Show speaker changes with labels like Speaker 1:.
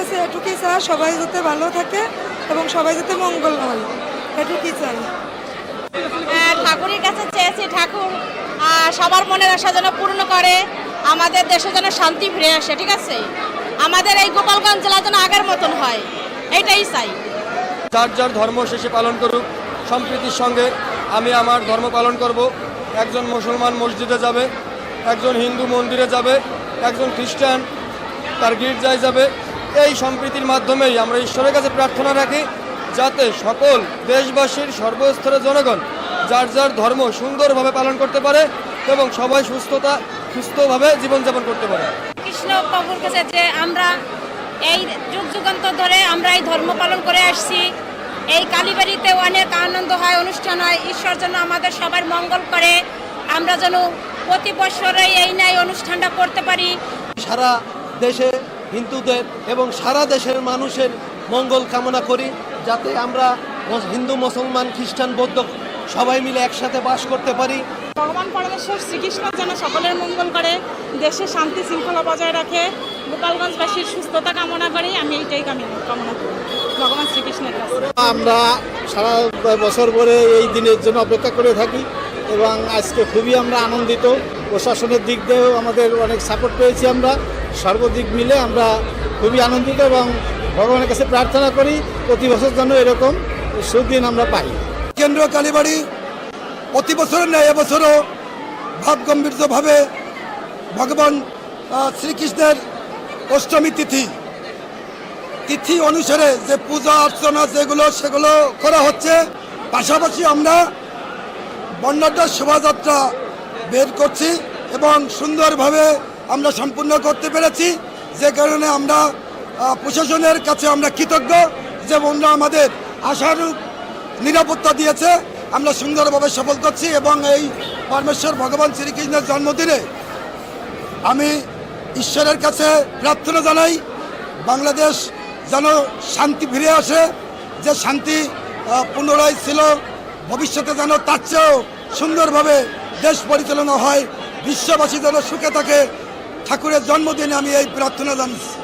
Speaker 1: কাছে এটুকুই চাই সবাই যাতে ভালো থাকে এবং সবাই যাতে মঙ্গল হয় এটুকুই চাই
Speaker 2: ঠাকুরের কাছে চেয়েছি ঠাকুর সবার মনের আশা যেন পূর্ণ করে আমাদের দেশে যেন শান্তি ফিরে আসে ঠিক আছে? আমাদের এই গোপালগঞ্জ জেলা যেন আগের মতন হয় এইটাই চাই।
Speaker 3: যার যার ধর্ম শেষে পালন করুক সম্প্রীতির সঙ্গে আমি আমার ধর্ম পালন করব। একজন মুসলমান মসজিদে যাবে একজন হিন্দু মন্দিরে যাবে একজন খ্রিস্টান তার গির্জায় যাবে এই সম্প্রীতির মাধ্যমেই আমরা ঈশ্বরের কাছে প্রার্থনা রাখি যাতে সকল দেশবাসীর সর্বস্তরের জনগণ যার যার ধর্ম সুন্দরভাবে পালন করতে পারে এবং সবাই সুস্থতা সুস্থভাবে জীবনযাপন করতে পারে।
Speaker 2: কৃষ্ণ প্রভুর কাছে যে আমরা এই যুগ যুগান্তর ধরে আমরা এই ধর্ম পালন করে আসছি এই কালীবাড়িতে অনেক আনন্দ হয় অনুষ্ঠান হয় ঈশ্বর যেন আমাদের সবার মঙ্গল করে। আমরা যেন প্রতি বছরে এই ন্যায় অনুষ্ঠানটা করতে পারি।
Speaker 4: সারা দেশে হিন্দুদের এবং সারা দেশের মানুষের মঙ্গল কামনা করি যাতে আমরা হিন্দু মুসলমান খ্রিস্টান বৌদ্ধ সবাই মিলে একসাথে বাস করতে পারি।
Speaker 5: ভগবান পরমেশ্বর শ্রীকৃষ্ণ যেন সকলের মঙ্গল করে দেশে শান্তি শৃঙ্খলা বজায় রাখে গোপালগঞ্জবাসীর সুস্থতা কামনা করি আমি এইটাই কামি- কামনা করি। ভগবান শ্রীকৃষ্ণের কাছে।
Speaker 6: আমরা সারা বছর পরে এই দিনের জন্য অপেক্ষা করে থাকি এবং আজকে খুবই আমরা আনন্দিত। প্রশাসনের দিক দিয়েও আমাদের অনেক সাপোর্ট পেয়েছি আমরা। সর্বদিক মিলে আমরা খুবই আনন্দিত এবং ভগবানের কাছে প্রার্থনা করি, প্রতি বছর যেন এরকম সুদিন আমরা পাই।
Speaker 7: কেন্দ্র কালীবাড়ি প্রতি বছরের ন্যায় এবছরও ভাব গম্ভীর্যভাবে ভগবান শ্রীকৃষ্ণের অষ্টমী তিথি। তিথি অনুসারে যে পূজা, অর্চনা যেগুলো, সেগুলো করা হচ্ছে। পাশাপাশি আমরা বর্ণাঢ্য শোভাযাত্রা বের করছি এবং সুন্দরভাবে আমরা সম্পূর্ণ করতে পেরেছি। যে কারণে আমরা প্রশাসনের কাছে আমরা কৃতজ্ঞ যে ওনারা আমাদের আশানুরূপ নিরাপত্তা দিয়েছে। আমরা সুন্দরভাবে সফল করছি এবং এই পরমেশ্বর ভগবান শ্রীকৃষ্ণের জন্মদিনে আমি ঈশ্বরের কাছে প্রার্থনা জানাই, বাংলাদেশ যেন শান্তি ফিরে আসে, যে শান্তি পুনরায় ছিল, ভবিষ্যতে যেন তার চেয়েও সুন্দরভাবে দেশ পরিচালনা হয়, বিশ্ববাসী যেন সুখে থাকে ঠাকুরের জন্মদিনে আমি এই প্রার্থনা জানাচ্ছি।